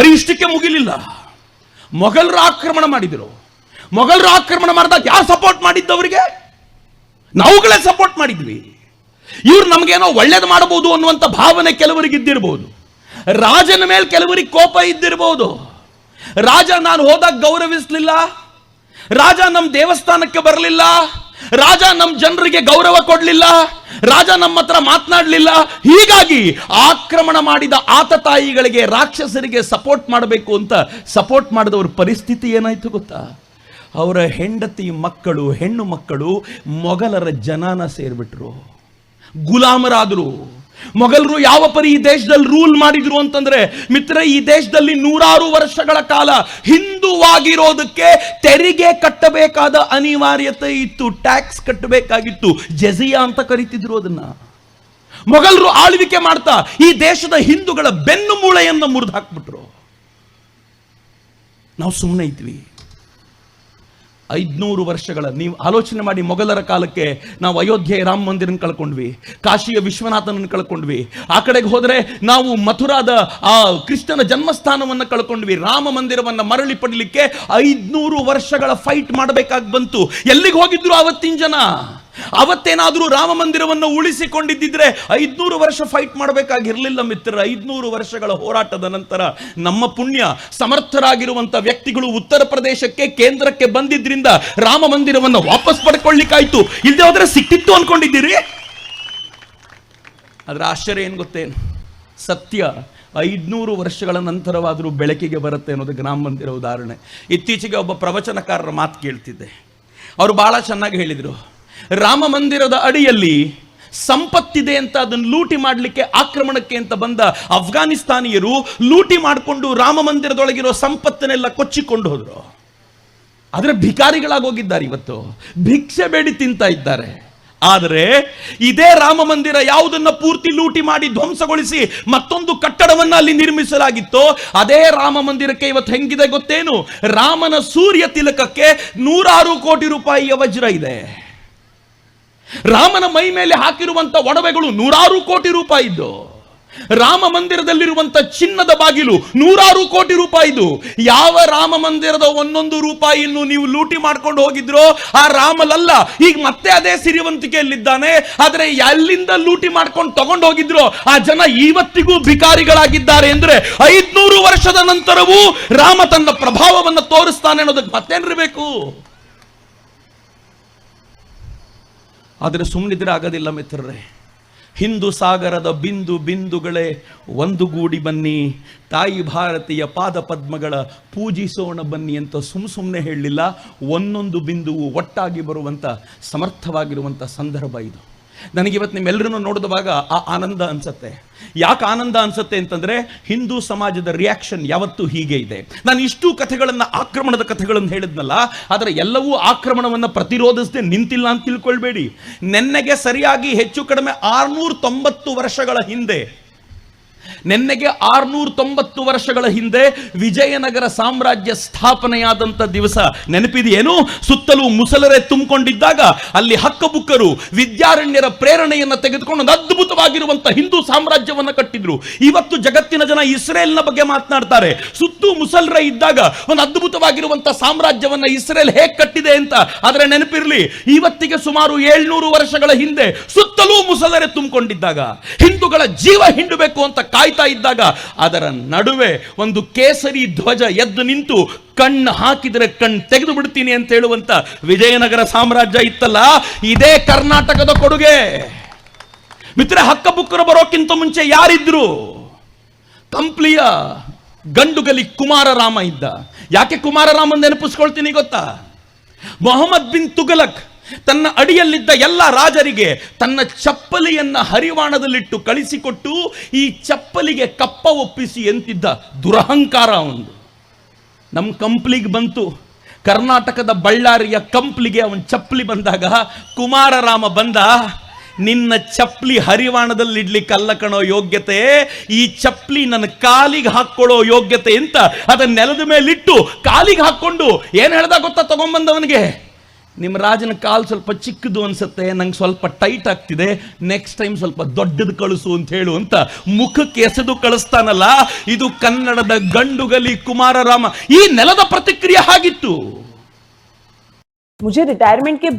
ಬರೀ ಇಷ್ಟಕ್ಕೆ ಮುಗಿಲಿಲ್ಲ. ಮೊಘಲರು ಆಕ್ರಮಣ ಮಾಡಿದರು. ಮೊಘಲರು ಆಕ್ರಮಣ ಮಾಡಿದಾಗ ಯಾರು ಸಪೋರ್ಟ್ ಮಾಡಿದ್ದವರಿಗೆ ನಾವುಗಳೇ ಸಪೋರ್ಟ್ ಮಾಡಿದ್ವಿ. ಇವ್ರು ನಮಗೇನೋ ಒಳ್ಳೇದು ಮಾಡಬಹುದು ಅನ್ನುವಂಥ ಭಾವನೆ ಕೆಲವರಿಗೆ ಇದ್ದಿರಬಹುದು ರಾಜನ ಮೇಲೆ ಕೆಲವರಿಗೆ ಕೋಪ ಇದ್ದಿರಬಹುದು ರಾಜ ನಾನು ಹೋದಾಗ ಗೌರವಿಸಲಿಲ್ಲ. ರಾಜ ನಮ್ಮ ದೇವಸ್ಥಾನಕ್ಕೆ ಬರಲಿಲ್ಲ. ರಾಜ ನಮ್ಮ ಜನರಿಗೆ ಗೌರವ ಕೊಡಲಿಲ್ಲ, ರಾಜ ನಮ್ಮ ಹತ್ರ ಮಾತನಾಡಲಿಲ್ಲ. ಹೀಗಾಗಿ ಆಕ್ರಮಣ ಮಾಡಿದ ಆತ ತಾಯಿಗಳಿಗೆ ರಾಕ್ಷಸರಿಗೆ ಸಪೋರ್ಟ್ ಮಾಡಬೇಕು ಅಂತ ಸಪೋರ್ಟ್ ಮಾಡಿದವ್ರ ಪರಿಸ್ಥಿತಿ ಏನಾಯ್ತು ಗೊತ್ತಾ? ಅವರ ಹೆಂಡತಿ ಮಕ್ಕಳು, ಹೆಣ್ಣು ಮಕ್ಕಳು ಮೊಘಲರ ಜನಾನ ಸೇರ್ಬಿಟ್ರು. ಗುಲಾಮರಾದರು. ಮೊಘಲರು ಯಾವ ಪರಿ ಈ ದೇಶದಲ್ಲಿ ರೂಲ್ ಮಾಡಿದ್ರು ಅಂತಂದ್ರೆ ಮಿತ್ರ ಈ ದೇಶದಲ್ಲಿ ನೂರಾರು ವರ್ಷಗಳ ಕಾಲ ಹಿಂದುವಾಗಿರೋದಕ್ಕೆ ತೆರಿಗೆ ಕಟ್ಟಬೇಕಾದ ಅನಿವಾರ್ಯತೆ ಇತ್ತು ಟ್ಯಾಕ್ಸ್ ಕಟ್ಟಬೇಕಾಗಿತ್ತು ಜಜಿಯಾ ಅಂತ ಕರಿತಿದ್ರು ಅದನ್ನ. ಮೊಘಲರು ಆಳ್ವಿಕೆ ಮಾಡ್ತಾ ಈ ದೇಶದ ಹಿಂದೂಗಳ ಬೆನ್ನು ಮೂಳೆಯನ್ನು ಮುರಿದು ಹಾಕ್ಬಿಟ್ರು. ನಾವು ಸುಮ್ಮನೆ ಇದ್ವಿ. ಐದ್ನೂರು ವರ್ಷಗಳ, ನೀವು ಆಲೋಚನೆ ಮಾಡಿ ಮೊಘಲರ ಕಾಲಕ್ಕೆ ನಾವು ಅಯೋಧ್ಯೆ ರಾಮ ಮಂದಿರನ ಕಳ್ಕೊಂಡ್ವಿ, ಕಾಶಿಯ ವಿಶ್ವನಾಥನನ್ನು ಕಳ್ಕೊಂಡ್ವಿ. ಆ ಕಡೆಗೆ ಹೋದರೆ ನಾವು ಮಥುರಾದ ಆ ಕೃಷ್ಣನ ಜನ್ಮಸ್ಥಾನವನ್ನು ಕಳ್ಕೊಂಡ್ವಿ. ರಾಮ ಮಂದಿರವನ್ನು ಮರಳಿ ಪಡಲಿಕ್ಕೆ ಐದ್ನೂರು ವರ್ಷಗಳ ಫೈಟ್ ಮಾಡಬೇಕಾಗಿ ಬಂತು. ಎಲ್ಲಿಗೆ ಹೋಗಿದ್ರು ಅವತ್ತಿನ ಜನ? ಅವತ್ತೇನಾದರೂ ರಾಮ ಮಂದಿರವನ್ನು ಉಳಿಸಿಕೊಂಡಿದ್ದಿದ್ರೆ ಐದ್ನೂರು ವರ್ಷ ಫೈಟ್ ಮಾಡಬೇಕಾಗಿರಲಿಲ್ಲ ಮಿತ್ರ ಐದ್ನೂರು ವರ್ಷಗಳ ಹೋರಾಟದ ನಂತರ ನಮ್ಮ ಪುಣ್ಯ ಸಮರ್ಥರಾಗಿರುವಂತ ವ್ಯಕ್ತಿಗಳು ಉತ್ತರ ಪ್ರದೇಶಕ್ಕೆ, ಕೇಂದ್ರಕ್ಕೆ ಬಂದಿದ್ರಿಂದ ರಾಮ ಮಂದಿರವನ್ನು ವಾಪಸ್ ಪಡ್ಕೊಳ್ಳಿಕ್ಕಾಯ್ತು. ಇಲ್ಲದೆ ಹೋದ್ರೆ ಸಿಕ್ಕಿತ್ತು ಅನ್ಕೊಂಡಿದ್ದೀರಿ? ಅದರ ಆಶ್ಚರ್ಯ ಏನು ಗೊತ್ತೇನು ಸತ್ಯ ಐದ್ನೂರು ವರ್ಷಗಳ ನಂತರವಾದರೂ ಬೆಳಕಿಗೆ ಬರುತ್ತೆ ಅನ್ನೋದು ಗ್ರಾಮ ಮಂದಿರ ಉದಾಹರಣೆ. ಇತ್ತೀಚೆಗೆ ಒಬ್ಬ ಪ್ರವಚನಕಾರರ ಮಾತು ಕೇಳ್ತಿದ್ದೆ. ಅವರು ಭಾಳ ಚೆನ್ನಾಗಿ ಹೇಳಿದರು. ರಾಮ ಮಂದಿರದ ಅಡಿಯಲ್ಲಿ ಸಂಪತ್ತಿದೆ ಅಂತ ಅದನ್ನು ಲೂಟಿ ಮಾಡಲಿಕ್ಕೆ ಆಕ್ರಮಣಕ್ಕೆ ಅಂತ ಬಂದ ಅಫ್ಘಾನಿಸ್ತಾನಿಯರು ಲೂಟಿ ಮಾಡಿಕೊಂಡು ರಾಮ ಮಂದಿರದೊಳಗಿರೋ ಸಂಪತ್ತನ್ನೆಲ್ಲ ಕೊಚ್ಚಿಕೊಂಡು ಹೋದರು. ಆದರೆ ಭಿಕಾರಿಗಳಾಗಿ ಹೋಗಿದ್ದಾರೆ ಇವತ್ತು. ಭಿಕ್ಷೆ ಬೇಡಿ ತಿಂತ ಇದ್ದಾರೆ. ಆದರೆ ಇದೇ ರಾಮ ಮಂದಿರ ಯಾವುದನ್ನ ಪೂರ್ತಿ ಲೂಟಿ ಮಾಡಿ ಧ್ವಂಸಗೊಳಿಸಿ ಮತ್ತೊಂದು ಕಟ್ಟಡವನ್ನ ಅಲ್ಲಿ ನಿರ್ಮಿಸಲಾಗಿತ್ತು, ಅದೇ ರಾಮ ಮಂದಿರಕ್ಕೆ ಇವತ್ತು ಹೆಂಗಿದೆ ಗೊತ್ತೇನು? ರಾಮನ ಸೂರ್ಯ ತಿಲಕಕ್ಕೆ ನೂರಾರು ಕೋಟಿ ರೂಪಾಯಿಯ ವಜ್ರ ಇದೆ. ರಾಮನ ಮೈ ಮೇಲೆ ಹಾಕಿರುವಂತ ಒಡವೆಗಳು ನೂರಾರು ಕೋಟಿ ರೂಪಾಯಿದ್ದು ರಾಮ ಮಂದಿರದಲ್ಲಿರುವಂತ ಚಿನ್ನದ ಬಾಗಿಲು ನೂರಾರು ಕೋಟಿ ರೂಪಾಯಿದು ಯಾವ ರಾಮ ಮಂದಿರದ ಒಂದೊಂದು ರೂಪಾಯಿಯನ್ನು ನೀವು ಲೂಟಿ ಮಾಡ್ಕೊಂಡು ಹೋಗಿದ್ರೋ, ಆ ರಾಮಲಲ್ಲ ಈಗ ಮತ್ತೆ ಅದೇ ಸಿರಿವಂತಿಕೆಯಲ್ಲಿದ್ದಾನೆ. ಆದರೆ ಎಲ್ಲಿಂದ ಲೂಟಿ ಮಾಡ್ಕೊಂಡು ತಗೊಂಡು ಹೋಗಿದ್ರೋ, ಆ ಜನ ಇವತ್ತಿಗೂ ಭಿಕಾರಿಗಳಾಗಿದ್ದಾರೆ ಅಂದ್ರೆ ಐದ್ನೂರು ವರ್ಷದ ನಂತರವೂ ರಾಮ ತನ್ನ ಪ್ರಭಾವವನ್ನು ತೋರಿಸ್ತಾನೆ ಅನ್ನೋದಕ್ಕೆ ಮತ್ತೇನಿರಬೇಕು? ಆದರೆ ಸುಮ್ಮನಿದ್ರೆ ಆಗೋದಿಲ್ಲ ಮಿತ್ರರೇ. ಹಿಂದೂ ಸಾಗರದ ಬಿಂದು ಬಿಂದುಗಳೇ ಒಂದುಗೂಡಿ ಬನ್ನಿ, ತಾಯಿ ಭಾರತೀಯ ಪಾದ ಪದ್ಮಗಳ ಪೂಜಿಸೋಣ ಬನ್ನಿ ಅಂತ ಸುಮ್ ಸುಮ್ಮನೆ ಹೇಳಲಿಲ್ಲ, ಒಂದೊಂದು ಬಿಂದುವು ಒಟ್ಟಾಗಿ ಬರುವಂಥ ಸಮರ್ಥವಾಗಿರುವಂಥ ಸಂದರ್ಭ ಇದು. ನನಗಿವತ್ತು ನಿಮ್ಮೆಲ್ಲರನ್ನು ನೋಡಿದವಾಗ ಆ ಆನಂದ ಅನಿಸುತ್ತೆ. ಯಾಕೆ ಆನಂದ ಅನಿಸುತ್ತೆ ಅಂತಂದ್ರೆ ಹಿಂದೂ ಸಮಾಜದ ರಿಯಾಕ್ಷನ್ ಯಾವತ್ತೂ ಹೀಗೆ ಇದೆ. ನಾನು ಇಷ್ಟು ಕಥೆಗಳನ್ನು ಆಕ್ರಮಣದ ಕಥೆಗಳನ್ನು ಹೇಳಿದ್ನಲ್ಲ, ಆದರೆ ಎಲ್ಲವೂ ಆಕ್ರಮಣವನ್ನು ಪ್ರತಿರೋಧಿಸದೆ ನಿಂತಿಲ್ಲ ಅಂತ ತಿಳ್ಕೊಳ್ಬೇಡಿ. ನೆನ್ನೆಗೆ ಸರಿಯಾಗಿ ಹೆಚ್ಚು ಕಡಿಮೆ ಆರುನೂರ ತೊಂಬತ್ತು ವರ್ಷಗಳ ಹಿಂದೆ ನೆನ್ನೆಗೆ ಆರ್ನೂರ ತೊಂಬತ್ತು ವರ್ಷಗಳ ಹಿಂದೆ ವಿಜಯನಗರ ಸಾಮ್ರಾಜ್ಯ ಸ್ಥಾಪನೆಯಾದಂಥ ದಿವಸ. ನೆನಪಿದೆಯೇನು? ಸುತ್ತಲೂ ಮುಸಲರೆ ತುಂಬಿಕೊಂಡಿದ್ದಾಗ ಅಲ್ಲಿ ಹಕ್ಕಬುಕ್ಕರು ವಿದ್ಯಾರಣ್ಯರ ಪ್ರೇರಣೆಯನ್ನು ತೆಗೆದುಕೊಂಡು ಒಂದು ಅದ್ಭುತವಾಗಿರುವಂಥ ಹಿಂದೂ ಸಾಮ್ರಾಜ್ಯವನ್ನು ಕಟ್ಟಿದ್ರು. ಇವತ್ತು ಜಗತ್ತಿನ ಜನ ಇಸ್ರೇಲ್ನ ಬಗ್ಗೆ ಮಾತನಾಡ್ತಾರೆ. ಸುತ್ತು ಮುಸಲ್ರೆ ಇದ್ದಾಗ ಒಂದು ಅದ್ಭುತವಾಗಿರುವಂಥ ಸಾಮ್ರಾಜ್ಯವನ್ನ ಇಸ್ರೇಲ್ ಹೇಗೆ ಕಟ್ಟಿದೆ ಅಂತ. ಆದರೆ ನೆನಪಿರಲಿ, ಇವತ್ತಿಗೆ ಸುಮಾರು ಏಳ್ನೂರು ವರ್ಷಗಳ ಹಿಂದೆ ಸುತ್ತಲೂ ಮುಸಲರೆ ತುಂಬಿಕೊಂಡಿದ್ದಾಗ ಹಿಂದೂಗಳ ಜೀವ ಹಿಂಡಬೇಕು ಅಂತ ಕಾಯ್ತಾ ಇದ್ದಾಗ ಅದರ ನಡುವೆ ಒಂದು ಕೇಸರಿ ಧ್ವಜ ಎದ್ದು ನಿಂತು ಕಣ್ಣು ಹಾಕಿದರೆ ಕಣ್ಣು ತೆಗೆದು ಬಿಡ್ತೀನಿ ಅಂತ ಹೇಳುವಂತ ವಿಜಯನಗರ ಸಾಮ್ರಾಜ್ಯ ಇತ್ತಲ್ಲ, ಇದೇ ಕರ್ನಾಟಕದ ಕೊಡುಗೆ. ಮಿತ್ರ ಹಕ್ಕಬುಕ್ಕರು ಬರೋಕ್ಕಿಂತ ಮುಂಚೆ ಯಾರಿದ್ರು? ಕಂಪ್ಲಿಯ ಗಂಡುಗಲಿ ಕುಮಾರರಾಮ ಇದ್ದ. ಯಾಕೆ ಕುಮಾರರಾಮನ್ ನೆನಪಿಸ್ಕೊಳ್ತೀನಿ ಗೊತ್ತಾ? ಮೊಹಮ್ಮದ್ ಬಿನ್ ತುಗಲಕ್ ತನ್ನ ಅಡಿಯಲ್ಲಿದ್ದ ಎಲ್ಲ ರಾಜರಿಗೆ ತನ್ನ ಚಪ್ಪಲಿಯನ್ನ ಹರಿವಾಣದಲ್ಲಿಟ್ಟು ಕಳಿಸಿಕೊಟ್ಟು ಈ ಚಪ್ಪಲಿಗೆ ಕಪ್ಪ ಒಪ್ಪಿಸಿ ಎಂತಿದ್ದ ದುರಹಂಕಾರ ಒಂದು. ನಮ್ಮ ಕಂಪ್ಲಿಗೆ ಬಂತು. ಕರ್ನಾಟಕದ ಬಳ್ಳಾರಿಯ ಕಂಪ್ಲಿಗೆ ಅವನ ಚಪ್ಪಲಿ ಬಂದಾಗ, ಕುಮಾರರಾಮ ಬಂದ? ನಿನ್ನ ಚಪ್ಪಲಿ ಹರಿವಾಣದಲ್ಲಿ ಇಡ್ಲಿಕ್ಕಲ್ಲ ಕಣೋ ಯೋಗ್ಯತೆ. ಈ ಚಪ್ಪಲಿ ನನ್ನ ಕಾಲಿಗೆ ಹಾಕೊಳ್ಳೋ ಯೋಗ್ಯತೆ ಅಂತ ಅದನ್ನ ನೆಲದ ಮೇಲಿಟ್ಟು ಕಾಲಿಗೆ ಹಾಕೊಂಡು ಏನ್ ಹೇಳ್ದ ಗೊತ್ತಾ ತಗೊಂಬಂದವನಿಗೆ? ನಿಮ್ಮ ರಾಜನ ಕಾಲು ಸ್ವಲ್ಪ ಚಿಕ್ಕದು ಅನಿಸುತ್ತೆ, ನಂಗೆ ಸ್ವಲ್ಪ ಟೈಟ್ ಆಗ್ತಿದೆ ನೆಕ್ಸ್ಟ್ ಟೈಮ್ ಸ್ವಲ್ಪ ದೊಡ್ಡದು ಕಳಿಸು ಅಂತ ಹೇಳು ಅಂತ ಮುಖಕ್ಕೆ ಎಸೆದು ಕಳಿಸ್ತಾನಲ್ಲ, ಇದು ಕನ್ನಡದ ಗಂಡುಗಲಿ ಕುಮಾರರಾಮ, ಈ ನೆಲದ ಪ್ರತಿಕ್ರಿಯೆ ಆಗಿತ್ತು ಮುಜೆ ರಿಟೈರ್ಮೆಂಟ್ ಕೆ